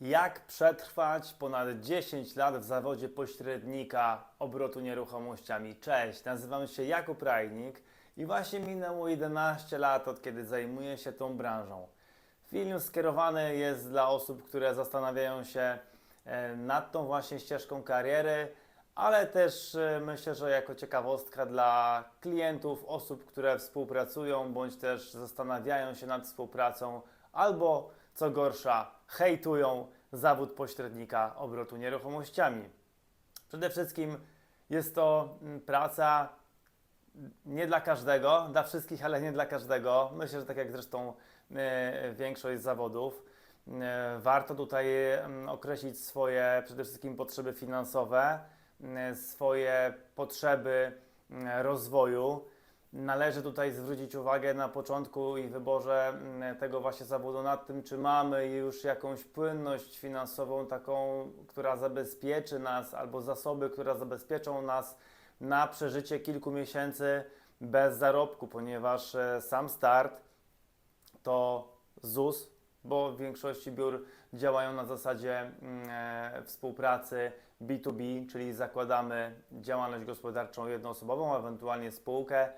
Jak przetrwać ponad 10 lat w zawodzie pośrednika obrotu nieruchomościami? Cześć, nazywam się Jakub Rajnik i właśnie minęło 11 lat od kiedy zajmuję się tą branżą. Film skierowany jest dla osób, które zastanawiają się e, nad tą właśnie ścieżką kariery, ale też e, myślę, że jako ciekawostka dla klientów, osób, które współpracują bądź też zastanawiają się nad współpracą albo co gorsza, hejtują zawód pośrednika obrotu nieruchomościami. Przede wszystkim jest to mm, praca nie dla każdego, dla wszystkich, ale nie dla każdego. Myślę, że tak jak zresztą e, większość zawodów, e, warto tutaj mm, określić swoje przede wszystkim potrzeby finansowe, e, swoje potrzeby mm, rozwoju. Należy tutaj zwrócić uwagę na początku i wyborze mm, tego właśnie zawodu nad tym, czy mamy już jakąś płynność finansową, taką, która zabezpieczy nas, albo zasoby, które zabezpieczą nas na przeżycie kilku miesięcy bez zarobku, ponieważ e, sam start to ZUS, bo w większości biur działają na zasadzie mm, e, współpracy B2B, czyli zakładamy działalność gospodarczą jednoosobową, ewentualnie spółkę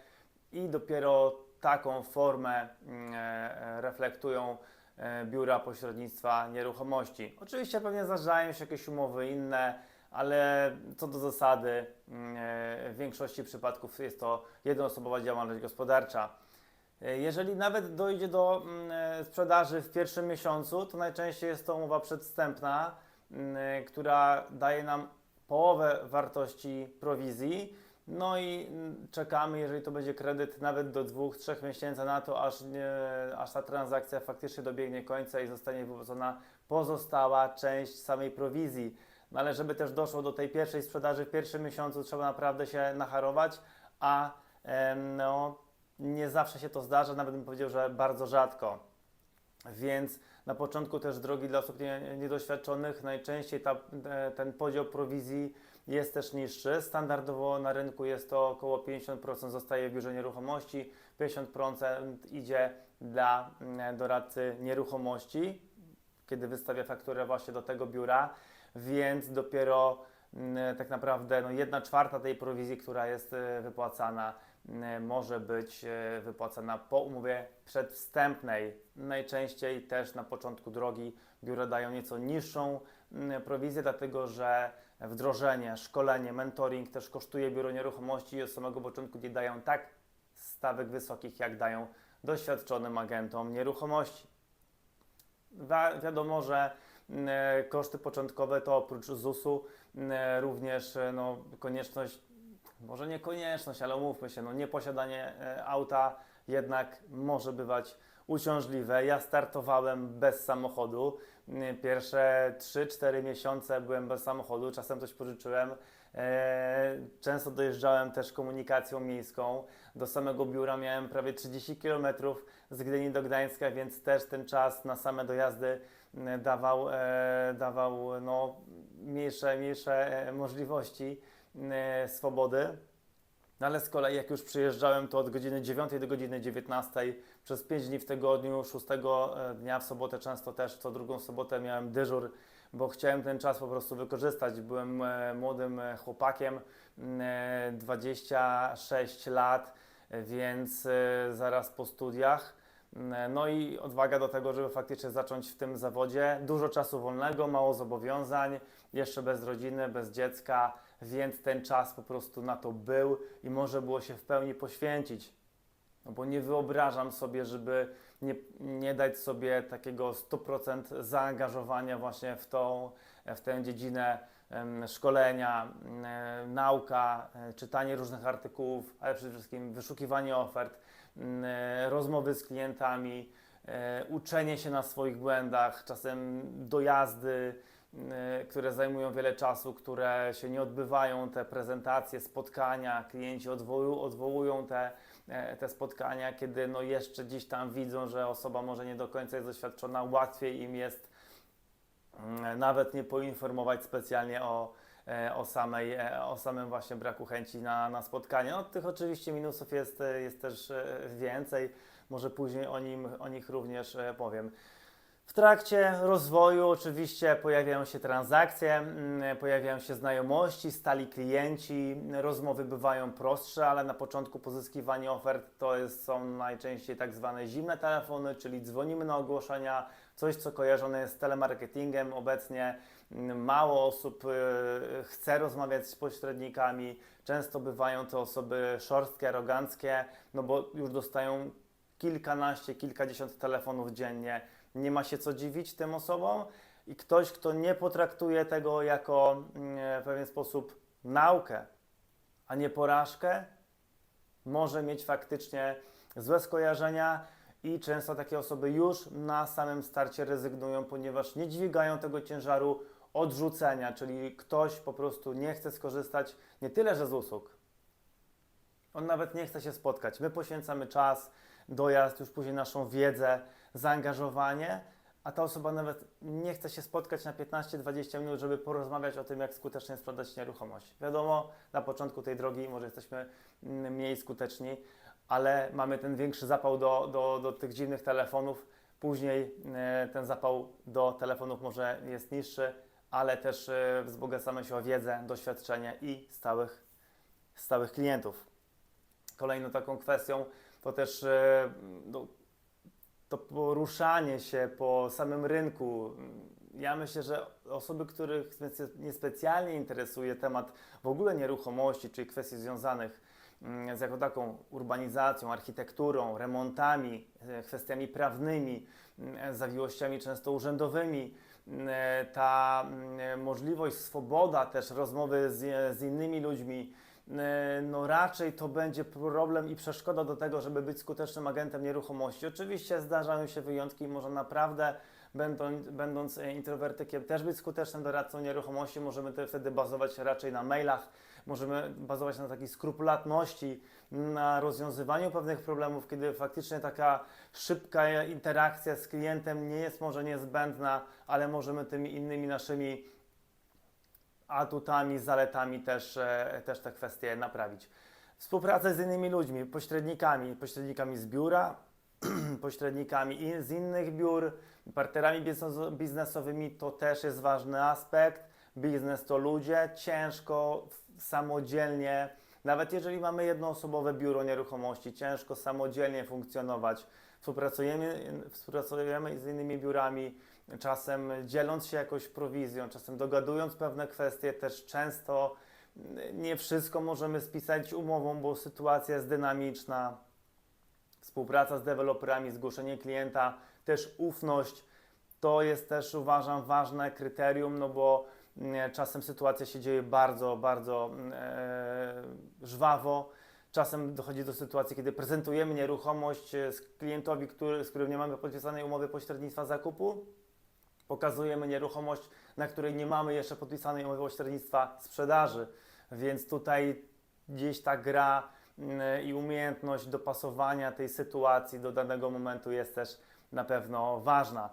i dopiero taką formę mm, e, reflektują e, biura pośrednictwa nieruchomości. Oczywiście pewnie zdarzają się jakieś umowy inne, ale co do zasady mm, e, w większości przypadków jest to jednoosobowa działalność gospodarcza. E, Jeżeli nawet dojdzie do mm, e, sprzedaży w pierwszym miesiącu, to najczęściej jest to umowa przedwstępna, e, która daje nam połowę wartości prowizji. No i czekamy, jeżeli to będzie kredyt, nawet do dwóch, trzech miesięcy na to, aż, nie, aż ta transakcja faktycznie dobiegnie końca i zostanie wypłacona pozostała część samej prowizji. No ale żeby też doszło do tej pierwszej sprzedaży w pierwszym miesiącu, trzeba naprawdę się nacharować, a no, nie zawsze się to zdarza, nawet bym powiedział, że bardzo rzadko. Więc na początku też drogi dla osób nie- niedoświadczonych najczęściej ta, e, ten podział prowizji jest też niższy. Standardowo na rynku jest to około 50% zostaje w biurze nieruchomości, 50% idzie dla mm, doradcy nieruchomości, kiedy wystawia fakturę właśnie do tego biura, więc dopiero mm, tak naprawdę no, jedna czwarta tej prowizji, która jest e, wypłacana, m, może być e, wypłacana po umowie przedwstępnej. Najczęściej też na początku drogi biura dają nieco niższą prowizję, dlatego że wdrożenie, szkolenie, mentoring też kosztuje biuro nieruchomości i od samego początku nie dają tak stawek wysokich, jak dają doświadczonym agentom nieruchomości. Wi- wiadomo, że m, e, koszty początkowe to oprócz ZUS-u m, e, również e, no, konieczność, może nie konieczność, ale umówmy się, no, nieposiadanie auta jednak może bywać uciążliwe. Ja startowałem bez samochodu. Pierwsze 3-4 miesiące byłem bez samochodu, czasem coś pożyczyłem. E, Często dojeżdżałem też komunikacją miejską. Do samego biura miałem prawie 30 km z Gdyni do Gdańska, więc też ten czas na same dojazdy m, dawał, e, dawał no, mniejsze, mniejsze e, możliwości e, swobody. Ale z kolei jak już przyjeżdżałem, to od godziny 9 do godziny 19 przez 5 dni w tygodniu, 6 dnia w sobotę często też co drugą sobotę miałem dyżur, bo chciałem ten czas po prostu wykorzystać. Byłem e, młodym e, chłopakiem, m, e, 26 lat, e, więc e, zaraz po studiach. M, No i odwaga do tego, żeby faktycznie zacząć w tym zawodzie. Dużo czasu wolnego, mało zobowiązań, jeszcze bez rodziny, bez dziecka, więc ten czas po prostu na to był i może było się w pełni poświęcić. No bo nie wyobrażam sobie, żeby nie, nie dać sobie takiego 100% zaangażowania właśnie w tą, w tę dziedzinę szkolenia, nauka, e, czytanie różnych artykułów, ale przede wszystkim wyszukiwanie ofert, e, rozmowy z klientami, e, uczenie się na swoich błędach, czasem dojazdy, które zajmują wiele czasu, które się nie odbywają, te prezentacje, spotkania, klienci odwołują, odwołują te, te spotkania, kiedy no jeszcze gdzieś tam widzą, że osoba może nie do końca jest doświadczona, łatwiej im jest mm, nawet nie poinformować specjalnie o, e, o, samej, e, o samym właśnie braku chęci na, na spotkanie. No, tych oczywiście minusów jest, e, jest też e, więcej, może później o, nim, o nich również e, powiem. W trakcie rozwoju oczywiście pojawiają się transakcje, mm, pojawiają się znajomości, stali klienci, rozmowy bywają prostsze, ale na początku pozyskiwanie ofert to jest, są najczęściej tak zwane zimne telefony, czyli dzwonimy na ogłoszenia, coś co kojarzone jest z telemarketingiem. Obecnie mm, mało osób y, chce rozmawiać z pośrednikami, często bywają to osoby szorstkie, aroganckie, no bo już dostają kilkanaście, kilkadziesiąt telefonów dziennie nie ma się co dziwić tym osobom i ktoś, kto nie potraktuje tego jako mm, w pewien sposób naukę, a nie porażkę, może mieć faktycznie złe skojarzenia i często takie osoby już na samym starcie rezygnują, ponieważ nie dźwigają tego ciężaru odrzucenia, czyli ktoś po prostu nie chce skorzystać nie tyle, że z usług. On nawet nie chce się spotkać. My poświęcamy czas, dojazd, już później naszą wiedzę, zaangażowanie, a ta osoba nawet nie chce się spotkać na 15-20 minut, żeby porozmawiać o tym, jak skutecznie sprzedać nieruchomość. Wiadomo, na początku tej drogi może jesteśmy mm, mniej skuteczni, ale mamy ten większy zapał do, do, do tych dziwnych telefonów. Później e, ten zapał do telefonów może jest niższy, ale też e, wzbogacamy się o wiedzę, doświadczenie i stałych, stałych klientów. Kolejną taką kwestią to też e, no, to poruszanie się po samym rynku. Ja myślę, że osoby, których niespecjalnie interesuje temat w ogóle nieruchomości, czyli kwestii związanych mm, z jako taką urbanizacją, architekturą, remontami, e, kwestiami prawnymi, mm, zawiłościami często urzędowymi, mm, e, ta możliwość, swoboda też rozmowy z, z innymi ludźmi, e, no raczej to będzie problem i przeszkoda do tego, żeby być skutecznym agentem nieruchomości. Oczywiście zdarzają się wyjątki i może naprawdę będąc, będąc e, introwertykiem też być skutecznym doradcą nieruchomości, możemy te wtedy bazować raczej na mailach, możemy bazować na takiej skrupulatności, na rozwiązywaniu pewnych problemów, kiedy faktycznie taka szybka interakcja z klientem nie jest może niezbędna, ale możemy tymi innymi naszymi atutami, zaletami też, e, też te kwestie naprawić. Współpraca z innymi ludźmi, pośrednikami, pośrednikami z biura, pośrednikami i- z innych biur, partnerami biznes- biznesowymi to też jest ważny aspekt. Biznes to ludzie, ciężko samodzielnie, nawet jeżeli mamy jednoosobowe biuro nieruchomości, ciężko samodzielnie funkcjonować. Współpracujemy, współpracujemy z innymi biurami, czasem dzieląc się jakąś prowizją, czasem dogadując pewne kwestie, też często nie wszystko możemy spisać umową, bo sytuacja jest dynamiczna. Współpraca z deweloperami, zgłoszenie klienta, też ufność. To jest też uważam ważne kryterium, no bo mm, czasem sytuacja się dzieje bardzo, bardzo e, żwawo. Czasem dochodzi do sytuacji, kiedy prezentujemy nieruchomość e, z klientowi, który, z którym nie mamy podpisanej umowy pośrednictwa zakupu. Pokazujemy nieruchomość, na której nie mamy jeszcze podpisanej umowy pośrednictwa sprzedaży. Więc tutaj gdzieś ta gra mm, i umiejętność dopasowania tej sytuacji do danego momentu jest też na pewno ważna.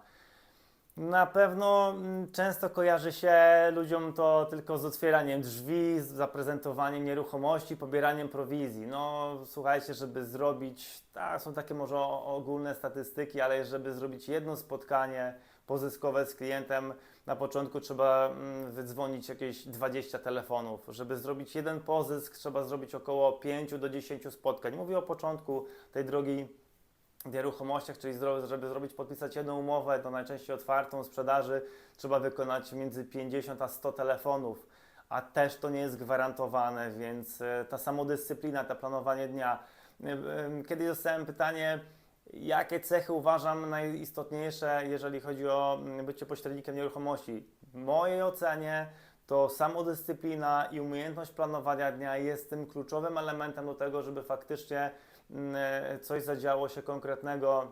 Na pewno mm, często kojarzy się ludziom to tylko z otwieraniem drzwi, z zaprezentowaniem nieruchomości, pobieraniem prowizji. No słuchajcie, żeby zrobić, tak, są takie może ogólne statystyki, ale żeby zrobić jedno spotkanie pozyskowe z klientem, na początku trzeba mm, wydzwonić jakieś 20 telefonów. Żeby zrobić jeden pozysk, trzeba zrobić około 5 do 10 spotkań. Mówię o początku tej drogi w nieruchomościach, czyli żeby zrobić, podpisać jedną umowę, to najczęściej otwartą sprzedaży, trzeba wykonać między 50 a 100 telefonów, a też to nie jest gwarantowane, więc e, ta samodyscyplina, to planowanie dnia. E, e, Kiedyś dostałem pytanie, jakie cechy uważam najistotniejsze, jeżeli chodzi o mm, bycie pośrednikiem nieruchomości. W mojej ocenie to samodyscyplina i umiejętność planowania dnia jest tym kluczowym elementem do tego, żeby faktycznie mm, coś zadziało się konkretnego,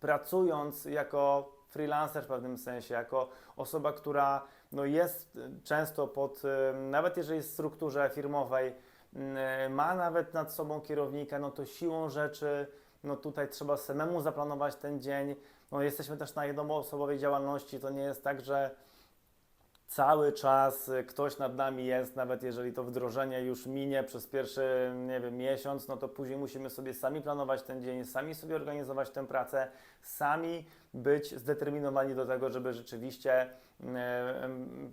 pracując jako freelancer w pewnym sensie, jako osoba, która no, jest często pod, nawet jeżeli jest w strukturze firmowej, mm, ma nawet nad sobą kierownika, no to siłą rzeczy, no tutaj trzeba samemu zaplanować ten dzień. No, jesteśmy też na jednoosobowej działalności, to nie jest tak, że cały czas y, ktoś nad nami jest, nawet jeżeli to wdrożenie już minie przez pierwszy, nie wiem, miesiąc, no to później musimy sobie sami planować ten dzień, sami sobie organizować tę pracę, sami być zdeterminowani do tego, żeby rzeczywiście em,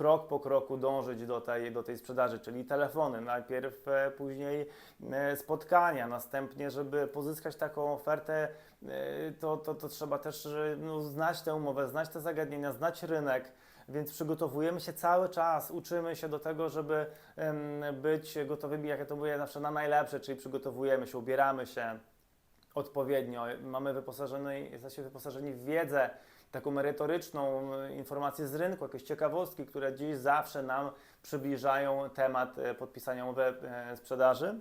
krok po kroku dążyć do tej, do tej sprzedaży, czyli telefony, najpierw e, później e, spotkania, następnie, żeby pozyskać taką ofertę, e, to, to, to trzeba też no, znać tę umowę, znać te zagadnienia, znać rynek, więc przygotowujemy się cały czas, uczymy się do tego, żeby być gotowymi, jak ja to mówię, zawsze na najlepsze, czyli przygotowujemy się, ubieramy się odpowiednio, mamy wyposażeni, jesteśmy wyposażeni w wiedzę, taką merytoryczną e, informację z rynku, jakieś ciekawostki, które dziś zawsze nam przybliżają temat e, podpisania umowy e, sprzedaży.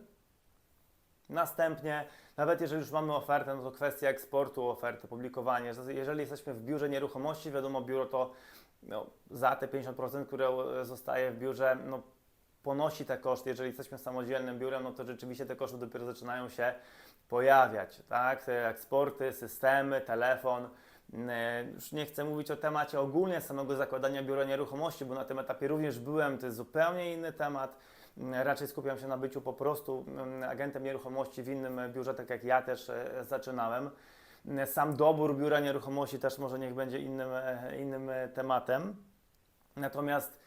Następnie, nawet jeżeli już mamy ofertę, no to kwestia eksportu oferty, publikowanie. Jeżeli jesteśmy w biurze nieruchomości, wiadomo, biuro to no, za te 50%, które zostaje w biurze, no, ponosi te koszty. Jeżeli jesteśmy samodzielnym biurem, no to rzeczywiście te koszty dopiero zaczynają się pojawiać, tak? Eksporty, systemy, telefon. E, Już nie chcę mówić o temacie ogólnie samego zakładania biura nieruchomości, bo na tym etapie również byłem, to jest zupełnie inny temat. Mm, Raczej skupiam się na byciu po prostu mm, agentem nieruchomości w innym biurze, tak jak ja też e, zaczynałem. Mm, Sam dobór biura nieruchomości też może niech będzie innym, e, innym e, tematem. Natomiast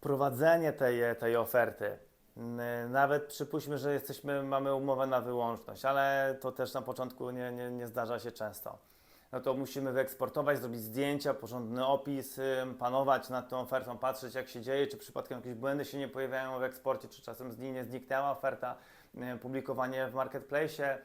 prowadzenie tej, tej oferty, n- nawet przypuśćmy, że jesteśmy, mamy umowę na wyłączność, ale to też na początku nie, nie, nie zdarza się często. No to musimy wyeksportować, zrobić zdjęcia, porządny opis, panować nad tą ofertą, patrzeć jak się dzieje, czy przypadkiem jakieś błędy się nie pojawiają w eksporcie, czy czasem nie zniknęła oferta, publikowanie w marketplace,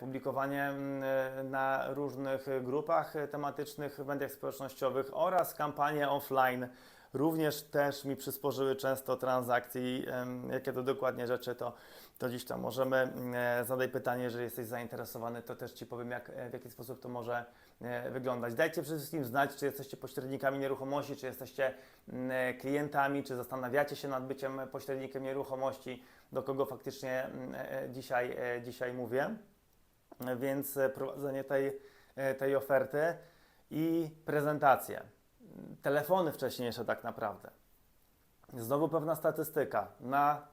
publikowanie mm, na różnych grupach e, tematycznych w mediach społecznościowych oraz kampanie offline również też mi przysporzyły często transakcji. Jakie to dokładnie rzeczy, to, to dziś tam możemy. e, Zadaj pytanie, jeżeli jesteś zainteresowany, to też Ci powiem, jak, e, w jaki sposób to może e, wyglądać. Dajcie przede wszystkim znać, czy jesteście pośrednikami nieruchomości, czy jesteście mm, e, klientami, czy zastanawiacie się nad byciem pośrednikiem nieruchomości, do kogo faktycznie mm, e, dzisiaj, e, dzisiaj mówię. E, Więc e, prowadzenie tej, e, tej oferty i prezentację telefony wcześniejsze tak naprawdę. Znowu pewna statystyka. Na,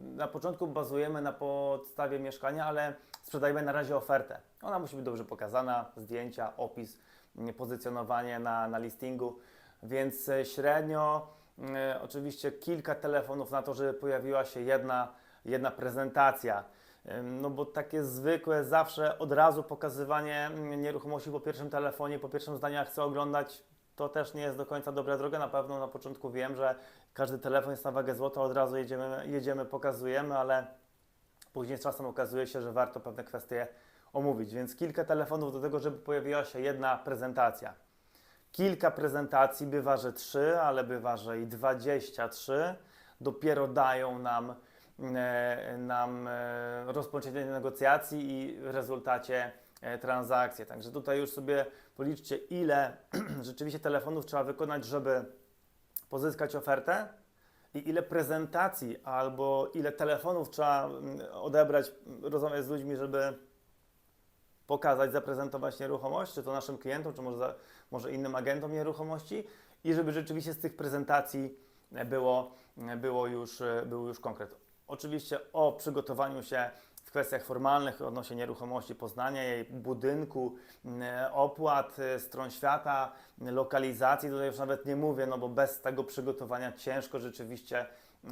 na początku bazujemy na podstawie mieszkania, ale sprzedajemy na razie ofertę. Ona musi być dobrze pokazana, zdjęcia, opis, mm, pozycjonowanie na, na listingu, więc e, średnio e, oczywiście kilka telefonów na to, żeby pojawiła się jedna, jedna prezentacja. Ym, No bo takie zwykłe, zawsze od razu pokazywanie mm, nieruchomości po pierwszym telefonie, po pierwszym zdaniu, chcę oglądać, to też nie jest do końca dobra droga. Na pewno na początku wiem, że każdy telefon jest na wagę złota, od razu jedziemy, jedziemy pokazujemy, ale później z czasem okazuje się, że warto pewne kwestie omówić. Więc kilka telefonów do tego, żeby pojawiła się jedna prezentacja. Kilka prezentacji, bywa, że trzy, ale bywa, że i 23 dopiero dają nam, e, nam e, rozpoczęcie negocjacji i w rezultacie e, transakcje. Także tutaj już sobie policzcie, ile rzeczywiście telefonów trzeba wykonać, żeby pozyskać ofertę i ile prezentacji albo ile telefonów trzeba mm, odebrać, rozmawiać z ludźmi, żeby pokazać, zaprezentować nieruchomość, czy to naszym klientom, czy może, za, może innym agentom nieruchomości i żeby rzeczywiście z tych prezentacji e, było, e, było, już, e, był już konkret. Oczywiście o przygotowaniu się w kwestiach formalnych odnośnie nieruchomości, poznania jej budynku, m, opłat, e, stron świata, lokalizacji, tutaj już nawet nie mówię, no bo bez tego przygotowania ciężko rzeczywiście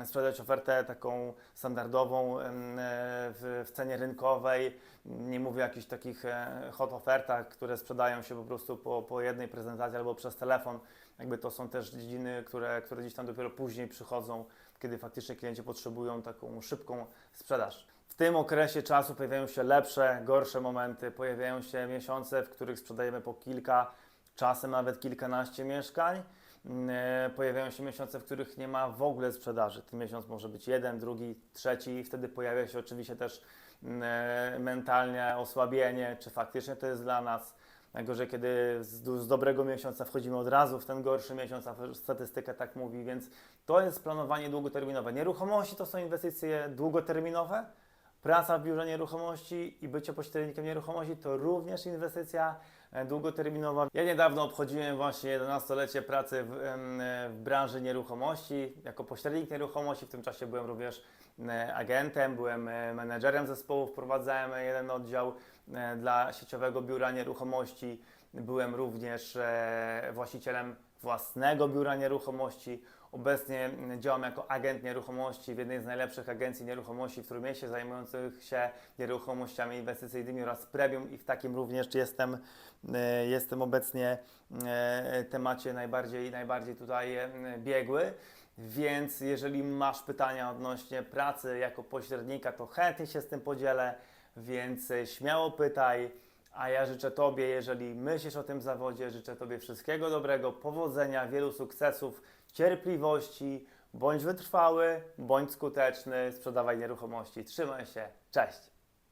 sprzedać ofertę taką standardową e, w, w cenie rynkowej. Nie mówię o jakichś takich e, hot ofertach, które sprzedają się po prostu po, po jednej prezentacji albo przez telefon. Jakby to są też dziedziny, które, które gdzieś tam dopiero później przychodzą, kiedy faktycznie klienci potrzebują taką szybką sprzedaż. W tym okresie czasu pojawiają się lepsze, gorsze momenty, pojawiają się miesiące, w których sprzedajemy po kilka, czasem nawet kilkanaście mieszkań. Mm, e, Pojawiają się miesiące, w których nie ma w ogóle sprzedaży. Ten miesiąc może być jeden, drugi, trzeci, i wtedy pojawia się oczywiście też mm, e, mentalnie osłabienie, czy faktycznie to jest dla nas. Najgorzej, kiedy z, z dobrego miesiąca wchodzimy od razu w ten gorszy miesiąc, a statystyka tak mówi, więc to jest planowanie długoterminowe. Nieruchomości to są inwestycje długoterminowe. Praca w biurze nieruchomości i bycie pośrednikiem nieruchomości to również inwestycja e, długoterminowa. Ja niedawno obchodziłem właśnie 11-lecie pracy w, w branży nieruchomości, jako pośrednik nieruchomości. W tym czasie byłem również e, agentem, byłem e, menedżerem zespołu, wprowadzałem jeden oddział dla sieciowego biura nieruchomości. Byłem również właścicielem własnego biura nieruchomości. Obecnie działam jako agent nieruchomości w jednej z najlepszych agencji nieruchomości w Trójmieście zajmujących się nieruchomościami inwestycyjnymi oraz premium i w takim również jestem, e, jestem obecnie e, temacie najbardziej, najbardziej tutaj e, biegły. Więc jeżeli masz pytania odnośnie pracy jako pośrednika, to chętnie się z tym podzielę, więc śmiało pytaj. A ja życzę Tobie, jeżeli myślisz o tym zawodzie, życzę Tobie wszystkiego dobrego, powodzenia, wielu sukcesów, cierpliwości, bądź wytrwały, bądź skuteczny, sprzedawaj nieruchomości. Trzymaj się, cześć!